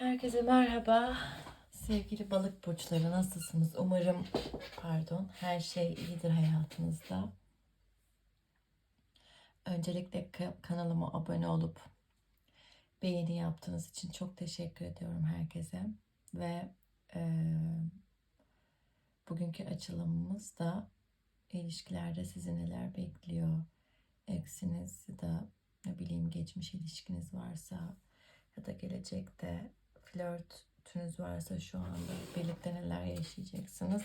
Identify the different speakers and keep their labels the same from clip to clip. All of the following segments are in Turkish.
Speaker 1: Herkese merhaba. Sevgili balık burçları nasılsınız? Umarım pardon her şey iyidir hayatınızda. Öncelikle ka- kanalıma abone olup beğeni yaptığınız için çok teşekkür ediyorum herkese. Ve eee, bugünkü açılımımız da ilişkilerde sizi neler bekliyor? Eksiniz ya da ne bileyim geçmiş ilişkiniz varsa ya da gelecekte flörtünüz varsa şu anda birlikte neler yaşayacaksınız?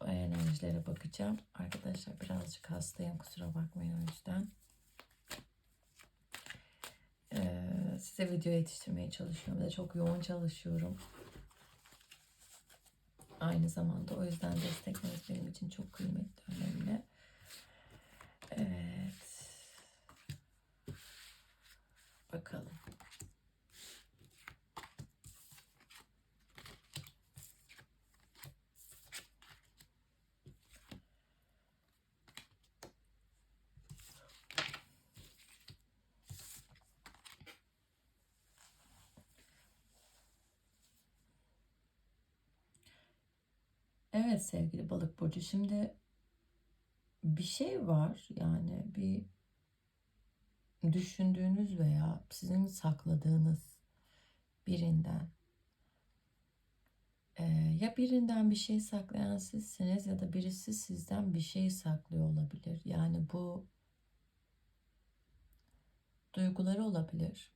Speaker 1: O enerjilere bakacağım. Arkadaşlar birazcık hastayım kusura bakmayın o yüzden. Ee, size video yetiştirmeye çalışıyorum. Bir çok yoğun çalışıyorum. Aynı zamanda o yüzden destekleriniz benim için kıymetli, önemli. Evet. Bakalım. Evet sevgili balık burcu şimdi bir şey var yani bir düşündüğünüz veya sizin sakladığınız birinden Ee, ya birinden bir şey saklayan sizsiniz ya da birisi sizden bir şey saklıyor olabilir. Yani bu duyguları olabilir,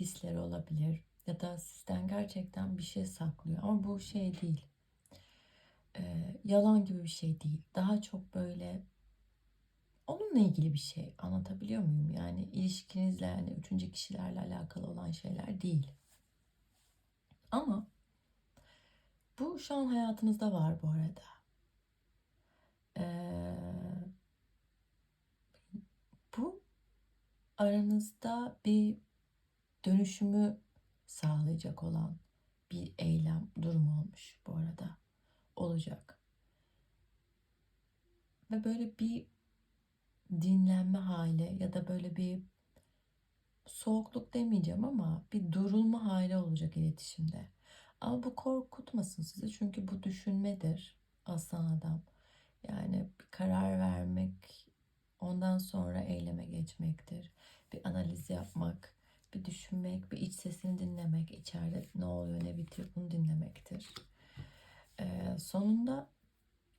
Speaker 1: hisleri olabilir ya da sizden gerçekten bir şey saklıyor. Ama bu şey değil, Ee, yalan gibi bir şey değil. Daha çok böyle onunla ilgili bir şey. Anlatabiliyor muyum? Yani ilişkinizle yani üçüncü kişilerle alakalı olan şeyler değil. Ama bu şu an hayatınızda var bu arada. Ee, bu aranızda bir dönüşümü sağlayacak olan bir eylem durumu olmuş bu arada. Olacak. Ve böyle bir dinlenme hali ya da böyle bir soğukluk demeyeceğim ama bir durulma hali olacak iletişimde. Ama bu korkutmasın sizi çünkü bu düşünmedir aslan adam. Yani bir karar vermek, ondan sonra eyleme geçmektir. Bir analiz yapmak, bir düşünmek, bir iç sesini dinlemek, içeride ne oluyor, ne bitiyor sonunda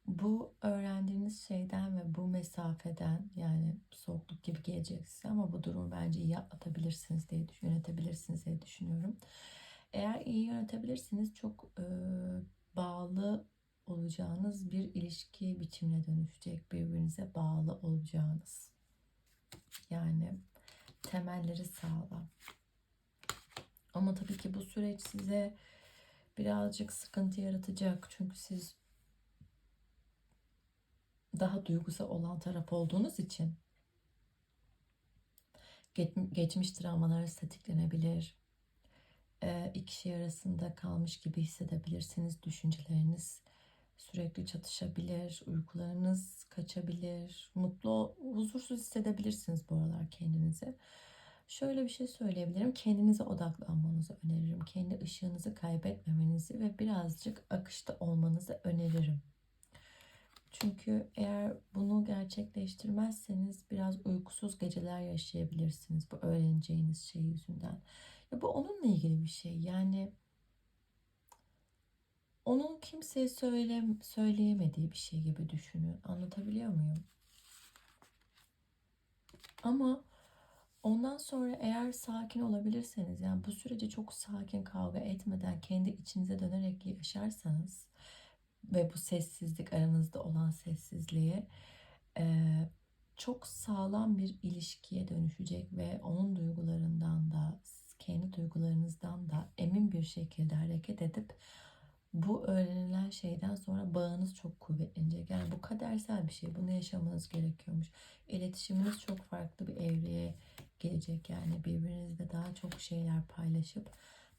Speaker 1: bu öğrendiğiniz şeyden ve bu mesafeden yani soğukluk gibi gelecek size ama bu durumu bence iyi atlatabilirsiniz diye yönetebilirsiniz diye düşünüyorum. Eğer iyi yönetebilirsiniz çok e, bağlı olacağınız bir ilişki biçimine dönüşecek. Birbirinize bağlı olacağınız. Yani temelleri sağlam. Ama tabii ki bu süreç size birazcık sıkıntı yaratacak. Çünkü siz daha duygusal olan taraf olduğunuz için geç- geçmiş travmalar tetiklenebilir. Ee, iki şey arasında kalmış gibi hissedebilirsiniz. Düşünceleriniz sürekli çatışabilir, uykularınız kaçabilir, mutlu, huzursuz hissedebilirsiniz bu aralar kendinizi. Şöyle bir şey söyleyebilirim. Kendinize odaklanmanızı öneririm. Kendi ışığınızı kaybetmemenizi ve birazcık akışta olmanızı öneririm. Çünkü eğer bunu gerçekleştirmezseniz biraz uykusuz geceler yaşayabilirsiniz bu öğreneceğiniz şey yüzünden. Ya bu onunla ilgili bir şey. Yani onun kimseye söyle, söyleyemediği bir şey gibi düşünün. Anlatabiliyor muyum? Ama ondan sonra eğer sakin olabilirseniz yani bu süreci çok sakin kavga etmeden kendi içinize dönerek yaşarsanız ve bu sessizlik aranızda olan sessizliği eee, çok sağlam bir ilişkiye dönüşecek ve onun duygularından da kendi duygularınızdan da emin bir şekilde hareket edip bu öğrenilen şeyden sonra bağınız çok kuvvetlenecek. Yani bu kadersel bir şey. Bunu yaşamanız gerekiyormuş. İletişiminiz çok farklı bir evreye gelecek. Yani birbirinizle daha çok şeyler paylaşıp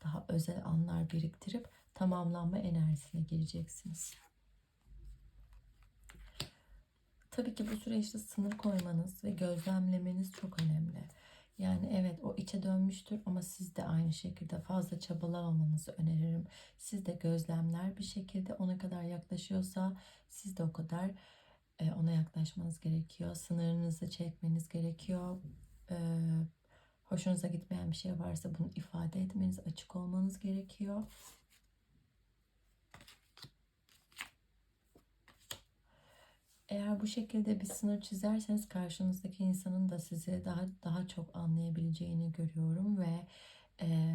Speaker 1: daha özel anlar biriktirip tamamlanma enerjisine gireceksiniz. Tabii ki bu süreçte sınır koymanız ve gözlemlemeniz çok önemli. Yani evet o içe dönmüştür ama siz de aynı şekilde fazla çabalamamanızı öneririm. Siz de gözlemler bir şekilde ona kadar yaklaşıyorsa siz de o kadar e, ona yaklaşmanız gerekiyor. Sınırınızı çekmeniz gerekiyor. E, hoşunuza gitmeyen bir şey varsa bunu ifade etmeniz, açık olmanız gerekiyor. Eğer bu şekilde bir sınır çizerseniz karşınızdaki insanın da sizi daha daha çok anlayabileceğini görüyorum ve e,